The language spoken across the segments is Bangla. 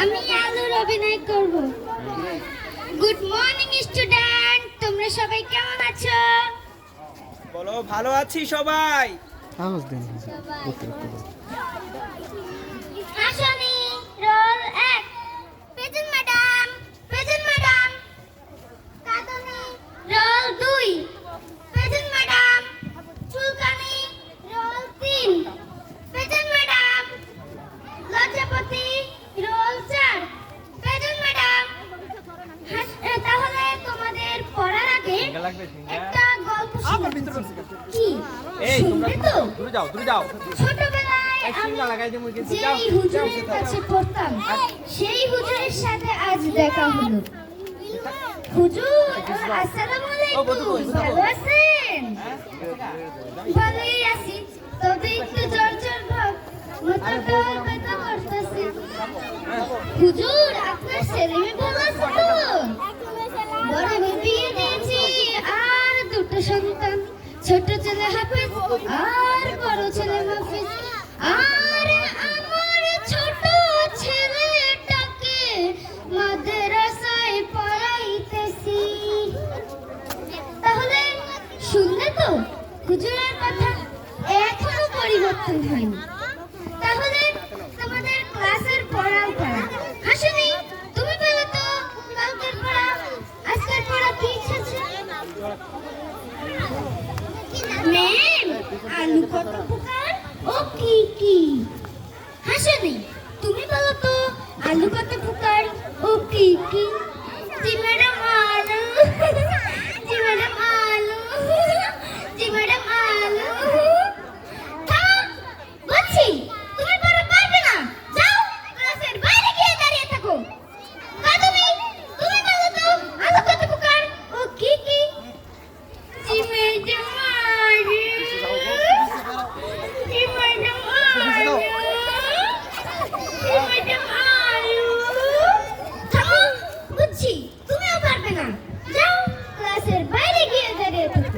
আমি আলুর অভিনয় করব। গুড মর্নিং স্টুডেন্ট তোমরা সবাই কেমন আছো? বলো ভালো আছি সবাই। আওয়াজ দেন একটা গল্প কি? শুনবে তো? দূরে যাও দূরে যাও। ছোটবেলায় এই সিঙ্গা লাগাই দিমু কিন্তু যাও যেই হুজুরের কাছে পড়তাম সেই হুজুরের সাথে আজ দেখা হলো। হুজুর আসসালামু আলাইকুম। ভালো আছেন? ভালোই আছি তবে একটু জ্বর জ্বর ভাব মাথাটা ব্যথা করতেছে। হুজুর আপনার ছেলে মেয়ে ভালো আছে তো বড় মেয়ে বিয়ে দিয়েছি আর দুটো সন্তান ছোট ছেলে হাফিজ আর বড় ছেলে হাফিজ আর আমার ছোট ছেলেটাকে মাদ্রাসায় পড়াইতেছি। তাহলে শুনলে তো হুজুরের কথা এখনও পরিবর্তন হয়নি। তাহলে তোমাদের ক্লাসের পড়াও পড়া। হাসিনি তুমি বলো তো, কালকের পড়া, আজকের পড়া কি এসেছে ম্যাম আলু কত প্রকার ও কি কি? হাসিনি তুমি বলো তো, আলু কত প্রকার ও কি কি? জি ম্যাডাম, আলু। জি ম্যাডাম, আলু। জি ম্যাডাম, আলু। বলছি আলু জি ম্যাডাম আলু জি ম্যাডাম আলু থামো বুঝছি তুমিও পারবে না যাও ক্লাসের বাইরে গিয়ে দাঁড়িয়ে থাকো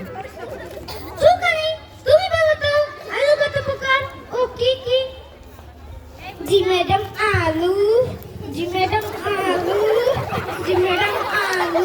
চুকানি তুমি বলো তো আলু কত প্রকার ও কি কি জি ম্যাডাম আলু জি ম্যাডাম আলু জি ম্যাডাম আলু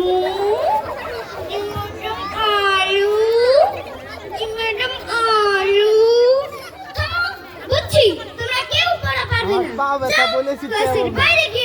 কেউ পড়া পারবে আমার না পা